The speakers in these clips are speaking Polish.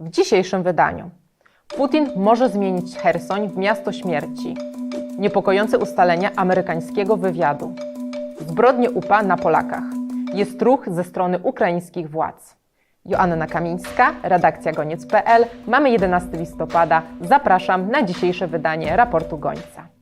W dzisiejszym wydaniu Putin może zmienić Chersoń w miasto śmierci. Niepokojące ustalenia amerykańskiego wywiadu. Zbrodnie UPA na Polakach. Jest ruch ze strony ukraińskich władz. Joanna Kamińska, redakcja goniec.pl. Mamy 11 listopada. Zapraszam na dzisiejsze wydanie raportu Gońca.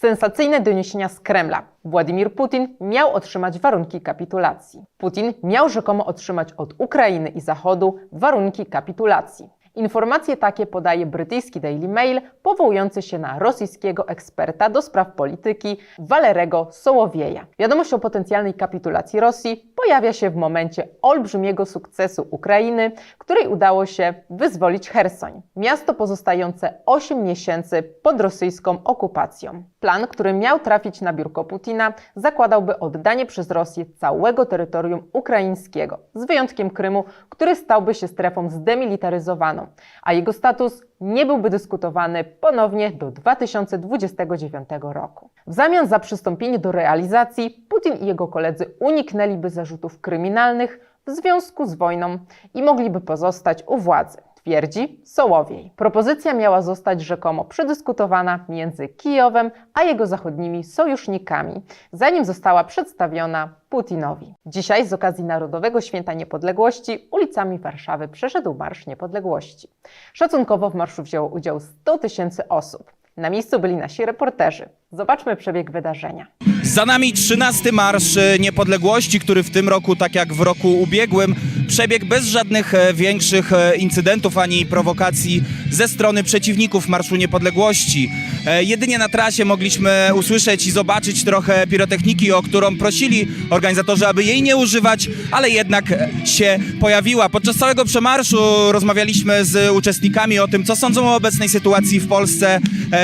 Sensacyjne doniesienia z Kremla. Władimir Putin miał otrzymać warunki kapitulacji. Putin miał rzekomo otrzymać od Ukrainy i Zachodu warunki kapitulacji. Informacje takie podaje brytyjski Daily Mail, powołujący się na rosyjskiego eksperta do spraw polityki Walerego Sołowieja. Wiadomość o potencjalnej kapitulacji Rosji pojawia się w momencie olbrzymiego sukcesu Ukrainy, której udało się wyzwolić Chersoń, miasto pozostające 8 miesięcy pod rosyjską okupacją. Plan, który miał trafić na biurko Putina, zakładałby oddanie przez Rosję całego terytorium ukraińskiego, z wyjątkiem Krymu, który stałby się strefą zdemilitaryzowaną, a jego status nie byłby dyskutowany ponownie do 2029 roku. W zamian za przystąpienie do realizacji, Putin i jego koledzy uniknęliby zarzutów kryminalnych w związku z wojną i mogliby pozostać u władzy twierdzi Sołowiej. Propozycja miała zostać rzekomo przedyskutowana między Kijowem a jego zachodnimi sojusznikami, zanim została przedstawiona Putinowi. Dzisiaj z okazji Narodowego Święta Niepodległości ulicami Warszawy przeszedł Marsz Niepodległości. Szacunkowo w marszu wzięło udział 100 tysięcy osób. Na miejscu byli nasi reporterzy. Zobaczmy przebieg wydarzenia. Za nami 13 Marsz Niepodległości, który w tym roku, tak jak w roku ubiegłym, przebiegł bez żadnych e, większych e, incydentów ani prowokacji ze strony przeciwników Marszu Niepodległości. E, Jedynie na trasie mogliśmy usłyszeć i zobaczyć trochę pirotechniki, o którą prosili organizatorzy, aby jej nie używać, ale jednak się pojawiła. Podczas całego przemarszu rozmawialiśmy z uczestnikami o tym, co sądzą o obecnej sytuacji w Polsce,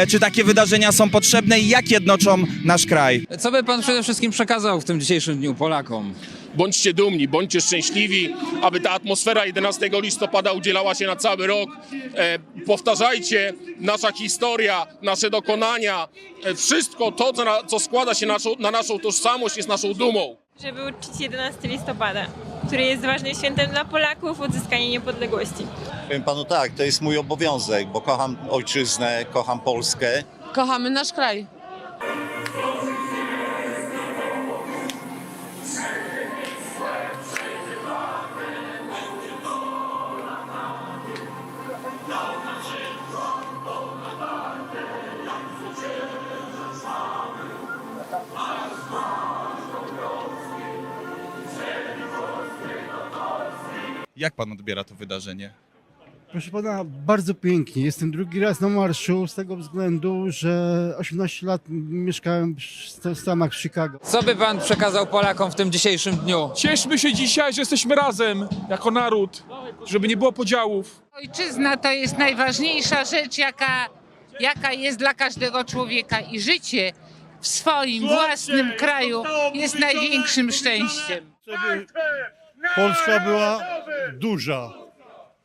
czy takie wydarzenia są potrzebne i jak jednoczą nasz kraj. Co by pan przede wszystkim przekazał w tym dzisiejszym dniu Polakom? Bądźcie dumni, bądźcie szczęśliwi, aby ta atmosfera 11 listopada udzielała się na cały rok. E, powtarzajcie, nasza historia, nasze dokonania, e, wszystko to, co, na, co składa się naszą, na naszą tożsamość, jest naszą dumą. żeby uczcić 11 listopada, który jest ważnym świętem dla Polaków, odzyskanie niepodległości. Powiem panu tak, to jest mój obowiązek, bo kocham ojczyznę, kocham Polskę. Kochamy nasz kraj. Jak pan odbiera to wydarzenie? Proszę pana, bardzo pięknie. Jestem drugi raz na marszu z tego względu, że 18 lat mieszkałem w Stanach, w Chicago. Co by pan przekazał Polakom w tym dzisiejszym dniu? Cieszmy się dzisiaj, że jesteśmy razem jako naród, żeby nie było podziałów. Ojczyzna to jest najważniejsza rzecz, jaka, jaka jest dla każdego człowieka i życie w swoim własnym kraju jest największym szczęściem. Żeby Polska była duża,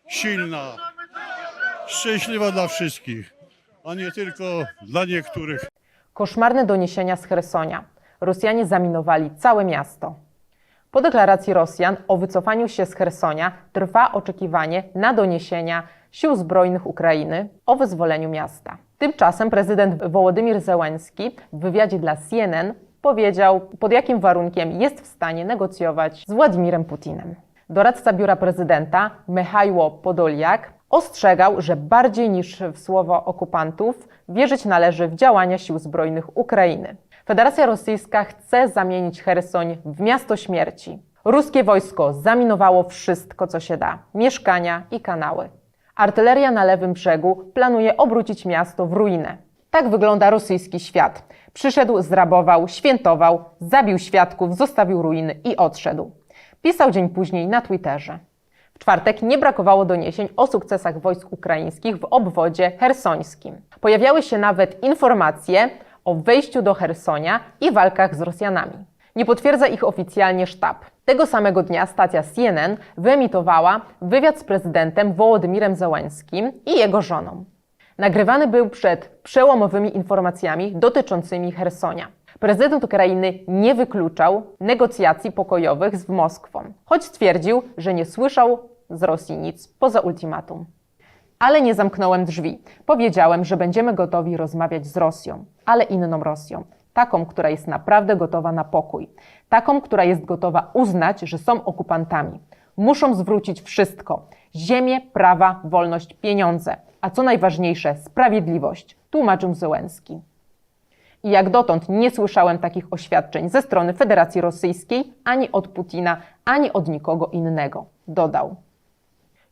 silna, szczęśliwa dla wszystkich, a nie tylko dla niektórych. Koszmarne doniesienia z Chersonia. Rosjanie zaminowali całe miasto. Po deklaracji Rosjan o wycofaniu się z Chersonia trwa oczekiwanie na doniesienia sił zbrojnych Ukrainy o wyzwoleniu miasta. Tymczasem prezydent Wołodymir Zełenski w wywiadzie dla CNN powiedział, pod jakim warunkiem jest w stanie negocjować z Władimirem Putinem. Doradca biura prezydenta Michajło Podoliak ostrzegał, że bardziej niż w słowo okupantów wierzyć należy w działania sił zbrojnych Ukrainy. Federacja Rosyjska chce zamienić Chersoń w miasto śmierci. Ruskie wojsko zaminowało wszystko, co się da mieszkania i kanały. Artyleria na lewym brzegu planuje obrócić miasto w ruinę. Tak wygląda rosyjski świat. Przyszedł, zrabował, świętował, zabił świadków, zostawił ruiny i odszedł. Pisał dzień później na Twitterze. W czwartek nie brakowało doniesień o sukcesach wojsk ukraińskich w obwodzie hersońskim. Pojawiały się nawet informacje o wejściu do Hersonia i walkach z Rosjanami. Nie potwierdza ich oficjalnie sztab. Tego samego dnia stacja CNN wyemitowała wywiad z prezydentem Wołodymirem Zełenskim i jego żoną. Nagrywany był przed przełomowymi informacjami dotyczącymi Hersonia. Prezydent Ukrainy nie wykluczał negocjacji pokojowych z Moskwą, choć stwierdził, że nie słyszał z Rosji nic poza ultimatum. Ale nie zamknąłem drzwi. Powiedziałem, że będziemy gotowi rozmawiać z Rosją, ale inną Rosją. Taką, która jest naprawdę gotowa na pokój. Taką, która jest gotowa uznać, że są okupantami. Muszą zwrócić wszystko: ziemię, prawa, wolność, pieniądze. A co najważniejsze, sprawiedliwość, tłumaczył Zełenski. I jak dotąd nie słyszałem takich oświadczeń ze strony Federacji Rosyjskiej, ani od Putina, ani od nikogo innego, dodał.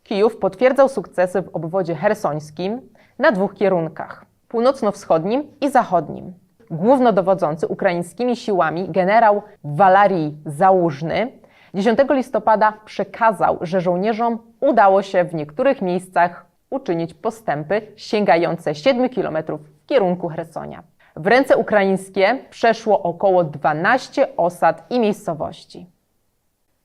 Kijów potwierdzał sukcesy w obwodzie hersońskim na dwóch kierunkach północno-wschodnim i zachodnim. Głównodowodzący ukraińskimi siłami generał Walarii Załużny 10 listopada przekazał, że żołnierzom udało się w niektórych miejscach uczynić postępy sięgające 7 km w kierunku Hersonia. W ręce ukraińskie przeszło około 12 osad i miejscowości.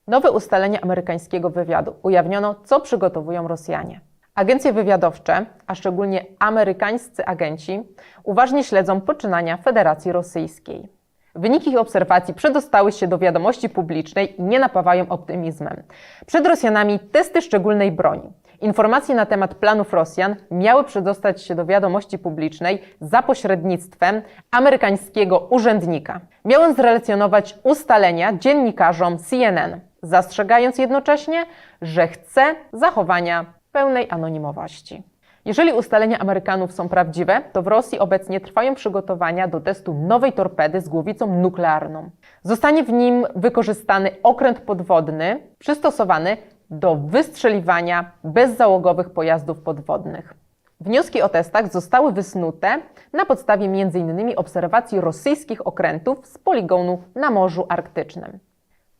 Nowe ustalenia amerykańskiego wywiadu ujawniono, co przygotowują Rosjanie. Agencje wywiadowcze, a szczególnie amerykańscy agenci, uważnie śledzą poczynania Federacji Rosyjskiej. Wyniki ich obserwacji przedostały się do wiadomości publicznej i nie napawają optymizmem. Przed Rosjanami testy szczególnej broni. Informacje na temat planów Rosjan miały przedostać się do wiadomości publicznej za pośrednictwem amerykańskiego urzędnika. Miałem zrelacjonować ustalenia dziennikarzom CNN, zastrzegając jednocześnie, że chcę zachowania pełnej anonimowości. Jeżeli ustalenia Amerykanów są prawdziwe, to w Rosji obecnie trwają przygotowania do testu nowej torpedy z głowicą nuklearną. Zostanie w nim wykorzystany okręt podwodny przystosowany do wystrzeliwania bezzałogowych pojazdów podwodnych. Wnioski o testach zostały wysnute na podstawie m.in. obserwacji rosyjskich okrętów z poligonu na Morzu Arktycznym.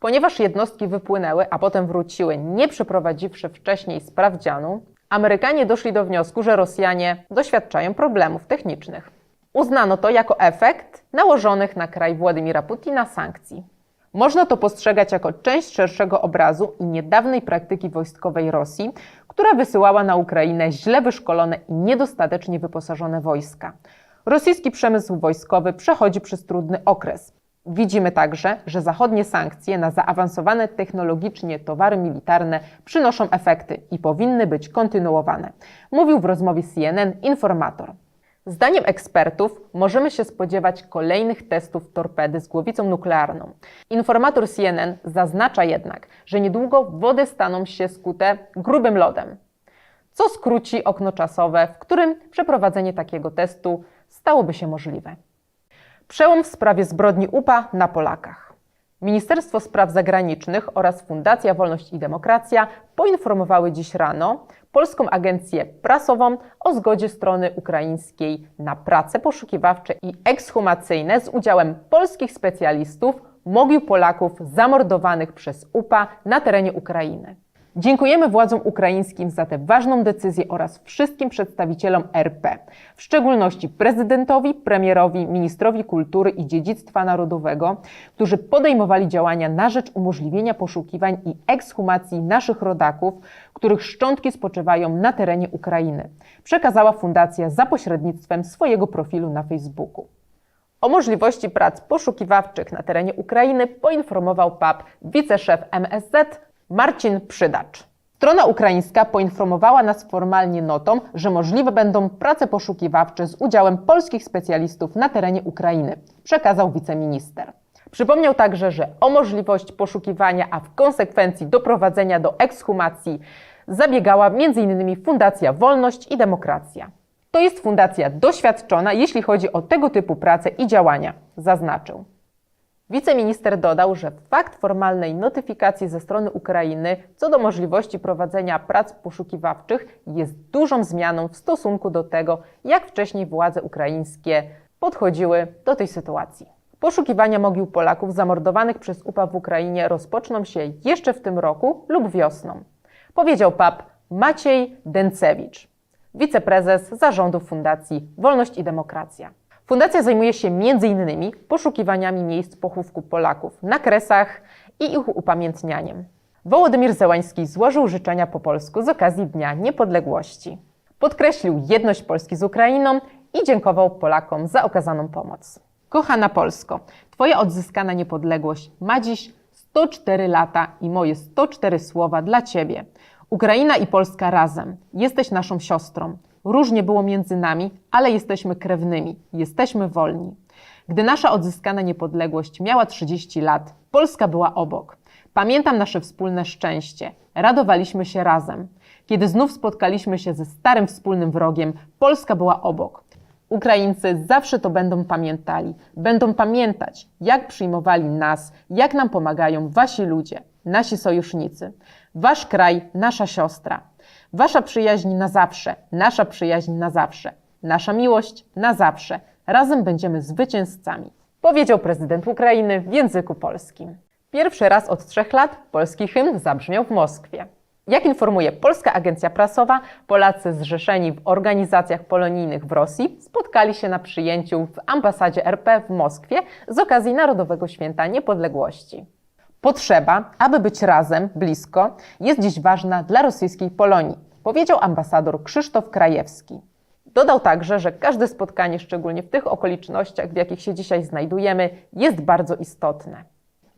Ponieważ jednostki wypłynęły, a potem wróciły, nie przeprowadziwszy wcześniej sprawdzianu, Amerykanie doszli do wniosku, że Rosjanie doświadczają problemów technicznych. Uznano to jako efekt nałożonych na kraj Władimira Putina sankcji. Można to postrzegać jako część szerszego obrazu i niedawnej praktyki wojskowej Rosji, która wysyłała na Ukrainę źle wyszkolone i niedostatecznie wyposażone wojska. Rosyjski przemysł wojskowy przechodzi przez trudny okres. Widzimy także, że zachodnie sankcje na zaawansowane technologicznie towary militarne przynoszą efekty i powinny być kontynuowane, mówił w rozmowie CNN informator. Zdaniem ekspertów możemy się spodziewać kolejnych testów torpedy z głowicą nuklearną. Informator CNN zaznacza jednak, że niedługo wody staną się skute grubym lodem, co skróci okno czasowe, w którym przeprowadzenie takiego testu stałoby się możliwe. Przełom w sprawie zbrodni UPA na Polakach. Ministerstwo Spraw Zagranicznych oraz Fundacja Wolność i Demokracja poinformowały dziś rano Polską Agencję Prasową o zgodzie strony ukraińskiej na prace poszukiwawcze i ekshumacyjne z udziałem polskich specjalistów mogił Polaków zamordowanych przez UPA na terenie Ukrainy. Dziękujemy władzom ukraińskim za tę ważną decyzję oraz wszystkim przedstawicielom RP, w szczególności prezydentowi, premierowi, ministrowi kultury i dziedzictwa narodowego, którzy podejmowali działania na rzecz umożliwienia poszukiwań i ekshumacji naszych rodaków, których szczątki spoczywają na terenie Ukrainy, przekazała fundacja za pośrednictwem swojego profilu na Facebooku. O możliwości prac poszukiwawczych na terenie Ukrainy poinformował PAP wiceszef MSZ Marcin Przydacz. Strona ukraińska poinformowała nas formalnie notą, że możliwe będą prace poszukiwawcze z udziałem polskich specjalistów na terenie Ukrainy, przekazał wiceminister. Przypomniał także, że o możliwość poszukiwania, a w konsekwencji doprowadzenia do ekshumacji zabiegała m.in. Fundacja Wolność i Demokracja. To jest fundacja doświadczona, jeśli chodzi o tego typu prace i działania, zaznaczył. Wiceminister dodał, że fakt formalnej notyfikacji ze strony Ukrainy co do możliwości prowadzenia prac poszukiwawczych jest dużą zmianą w stosunku do tego, jak wcześniej władze ukraińskie podchodziły do tej sytuacji. Poszukiwania mogił Polaków zamordowanych przez UPA w Ukrainie rozpoczną się jeszcze w tym roku lub wiosną, powiedział pap Maciej Dencewicz, wiceprezes zarządu Fundacji Wolność i Demokracja. Fundacja zajmuje się m.in. poszukiwaniami miejsc pochówku Polaków na Kresach i ich upamiętnianiem. Wołodymir Zełański złożył życzenia po polsku z okazji Dnia Niepodległości. Podkreślił jedność Polski z Ukrainą i dziękował Polakom za okazaną pomoc. Kochana Polsko, Twoja odzyskana niepodległość ma dziś 104 lata i moje 104 słowa dla Ciebie. Ukraina i Polska razem. Jesteś naszą siostrą. Różnie było między nami, ale jesteśmy krewnymi. Jesteśmy wolni. Gdy nasza odzyskana niepodległość miała 30 lat, Polska była obok. Pamiętam nasze wspólne szczęście. Radowaliśmy się razem. Kiedy znów spotkaliśmy się ze starym wspólnym wrogiem, Polska była obok. Ukraińcy zawsze to będą pamiętali. Będą pamiętać, jak przyjmowali nas, jak nam pomagają wasi ludzie, nasi sojusznicy. Wasz kraj, nasza siostra. Wasza przyjaźń na zawsze, nasza przyjaźń na zawsze. Nasza miłość na zawsze. Razem będziemy zwycięzcami. Powiedział prezydent Ukrainy w języku polskim. Pierwszy raz od trzech lat polski hymn zabrzmiał w Moskwie. Jak informuje polska agencja prasowa, Polacy zrzeszeni w organizacjach polonijnych w Rosji spotkali się na przyjęciu w ambasadzie RP w Moskwie z okazji Narodowego Święta Niepodległości. Potrzeba, aby być razem, blisko, jest dziś ważna dla rosyjskiej Polonii, powiedział ambasador Krzysztof Krajewski. Dodał także, że każde spotkanie, szczególnie w tych okolicznościach, w jakich się dzisiaj znajdujemy, jest bardzo istotne.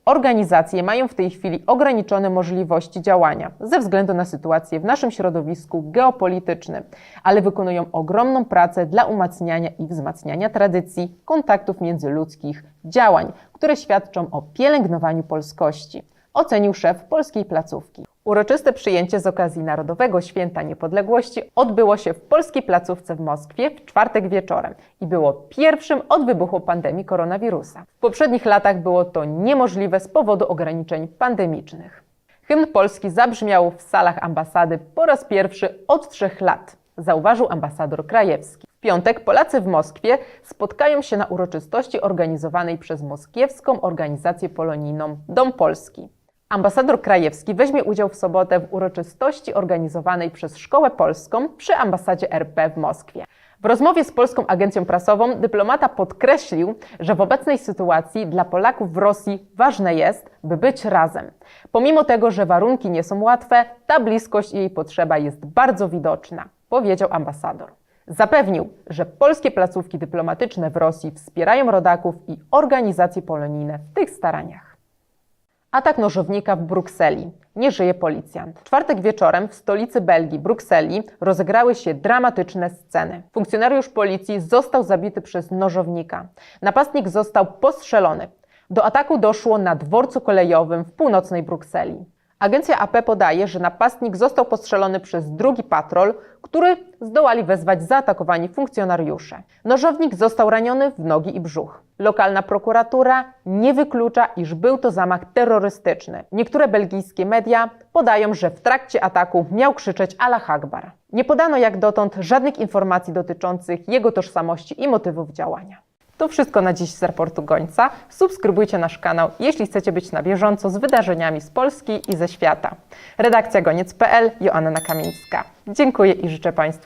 Organizacje mają w tej chwili ograniczone możliwości działania ze względu na sytuację w naszym środowisku geopolitycznym, ale wykonują ogromną pracę dla umacniania i wzmacniania tradycji, kontaktów międzyludzkich, działań, które świadczą o pielęgnowaniu polskości, ocenił szef polskiej placówki. Uroczyste przyjęcie z okazji Narodowego Święta Niepodległości odbyło się w polskiej placówce w Moskwie w czwartek wieczorem i było pierwszym od wybuchu pandemii koronawirusa. W poprzednich latach było to niemożliwe z powodu ograniczeń pandemicznych. Hymn polski zabrzmiał w salach ambasady po raz pierwszy od trzech lat, zauważył ambasador Krajewski. W piątek Polacy w Moskwie spotkają się na uroczystości organizowanej przez moskiewską organizację polonijną Dom Polski. Ambasador Krajewski weźmie udział w sobotę w uroczystości organizowanej przez Szkołę Polską przy ambasadzie RP w Moskwie. W rozmowie z polską agencją prasową dyplomata podkreślił, że w obecnej sytuacji dla Polaków w Rosji ważne jest, by być razem. Pomimo tego, że warunki nie są łatwe, ta bliskość i jej potrzeba jest bardzo widoczna, powiedział ambasador. Zapewnił, że polskie placówki dyplomatyczne w Rosji wspierają rodaków i organizacje polonijne w tych staraniach. Atak nożownika w Brukseli. Nie żyje policjant. W czwartek wieczorem w stolicy Belgii, Brukseli, rozegrały się dramatyczne sceny. Funkcjonariusz policji został zabity przez nożownika. Napastnik został postrzelony. Do ataku doszło na dworcu kolejowym w północnej Brukseli. Agencja AP podaje, że napastnik został postrzelony przez drugi patrol, który zdołali wezwać zaatakowani funkcjonariusze. Nożownik został raniony w nogi i brzuch. Lokalna prokuratura nie wyklucza, iż był to zamach terrorystyczny. Niektóre belgijskie media podają, że w trakcie ataku miał krzyczeć Allah Akbar. Nie podano jak dotąd żadnych informacji dotyczących jego tożsamości i motywów działania. To wszystko na dziś z raportu Gońca. Subskrybujcie nasz kanał, jeśli chcecie być na bieżąco z wydarzeniami z Polski i ze świata. Redakcja goniec.pl, Joanna Kamińska. Dziękuję i życzę Państwu